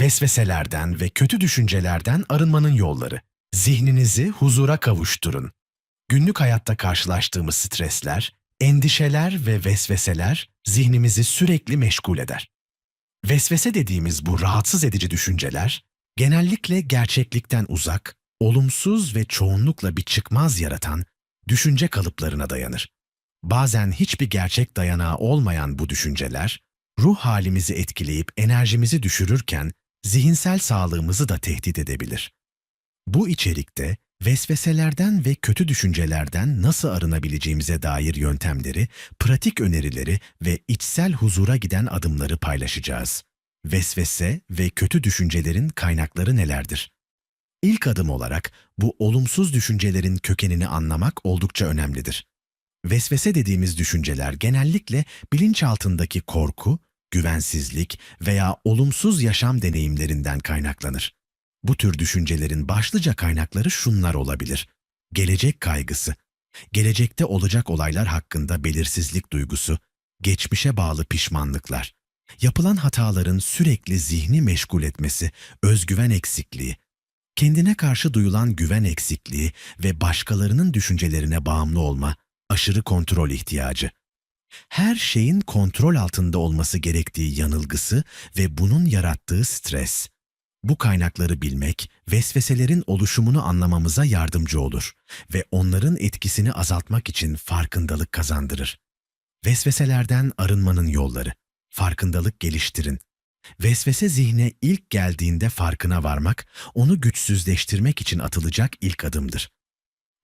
Vesveselerden ve kötü düşüncelerden arınmanın yolları. Zihninizi huzura kavuşturun. Günlük hayatta karşılaştığımız stresler, endişeler ve vesveseler zihnimizi sürekli meşgul eder. Vesvese dediğimiz bu rahatsız edici düşünceler, genellikle gerçeklikten uzak, olumsuz ve çoğunlukla bir çıkmaz yaratan düşünce kalıplarına dayanır. Bazen hiçbir gerçek dayanağı olmayan bu düşünceler, ruh halimizi etkileyip enerjimizi düşürürken zihinsel sağlığımızı da tehdit edebilir. Bu içerikte vesveselerden ve kötü düşüncelerden nasıl arınabileceğimize dair yöntemleri, pratik önerileri ve içsel huzura giden adımları paylaşacağız. Vesvese ve kötü düşüncelerin kaynakları nelerdir? İlk adım olarak bu olumsuz düşüncelerin kökenini anlamak oldukça önemlidir. Vesvese dediğimiz düşünceler genellikle bilinçaltındaki korku, güvensizlik veya olumsuz yaşam deneyimlerinden kaynaklanır. Bu tür düşüncelerin başlıca kaynakları şunlar olabilir. Gelecek kaygısı, gelecekte olacak olaylar hakkında belirsizlik duygusu, geçmişe bağlı pişmanlıklar, yapılan hataların sürekli zihni meşgul etmesi, özgüven eksikliği, kendine karşı duyulan güven eksikliği ve başkalarının düşüncelerine bağımlı olma, aşırı kontrol ihtiyacı. Her şeyin kontrol altında olması gerektiği yanılgısı ve bunun yarattığı stres. Bu kaynakları bilmek, vesveselerin oluşumunu anlamamıza yardımcı olur ve onların etkisini azaltmak için farkındalık kazandırır. Vesveselerden arınmanın yolları. Farkındalık geliştirin. Vesvese zihne ilk geldiğinde farkına varmak, onu güçsüzleştirmek için atılacak ilk adımdır.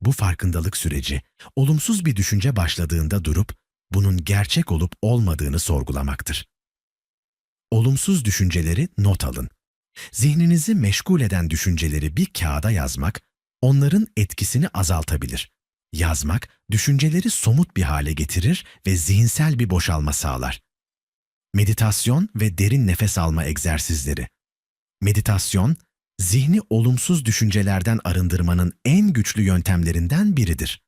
Bu farkındalık süreci, olumsuz bir düşünce başladığında durup, bunun gerçek olup olmadığını sorgulamaktır. Olumsuz düşünceleri not alın. Zihninizi meşgul eden düşünceleri bir kağıda yazmak, onların etkisini azaltabilir. Yazmak, düşünceleri somut bir hale getirir ve zihinsel bir boşalma sağlar. Meditasyon ve derin nefes alma egzersizleri. Meditasyon, zihni olumsuz düşüncelerden arındırmanın en güçlü yöntemlerinden biridir.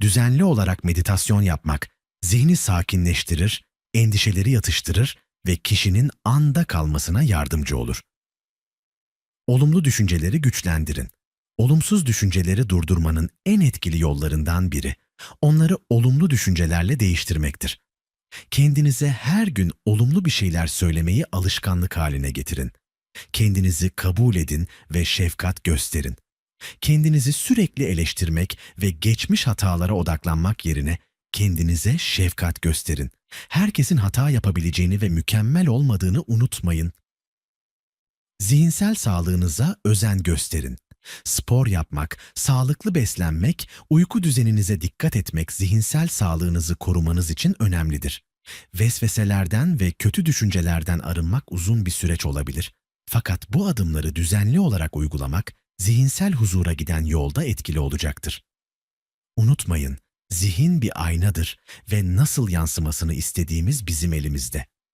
Düzenli olarak meditasyon yapmak, zihni sakinleştirir, endişeleri yatıştırır ve kişinin anda kalmasına yardımcı olur. Olumlu düşünceleri güçlendirin. Olumsuz düşünceleri durdurmanın en etkili yollarından biri, onları olumlu düşüncelerle değiştirmektir. Kendinize her gün olumlu bir şeyler söylemeyi alışkanlık haline getirin. Kendinizi kabul edin ve şefkat gösterin. Kendinizi sürekli eleştirmek ve geçmiş hatalara odaklanmak yerine kendinize şefkat gösterin. Herkesin hata yapabileceğini ve mükemmel olmadığını unutmayın. Zihinsel sağlığınıza özen gösterin. Spor yapmak, sağlıklı beslenmek, uyku düzeninize dikkat etmek zihinsel sağlığınızı korumanız için önemlidir. Vesveselerden ve kötü düşüncelerden arınmak uzun bir süreç olabilir. Fakat bu adımları düzenli olarak uygulamak zihinsel huzura giden yolda etkili olacaktır. Unutmayın, zihin bir aynadır ve nasıl yansımasını istediğimiz bizim elimizde.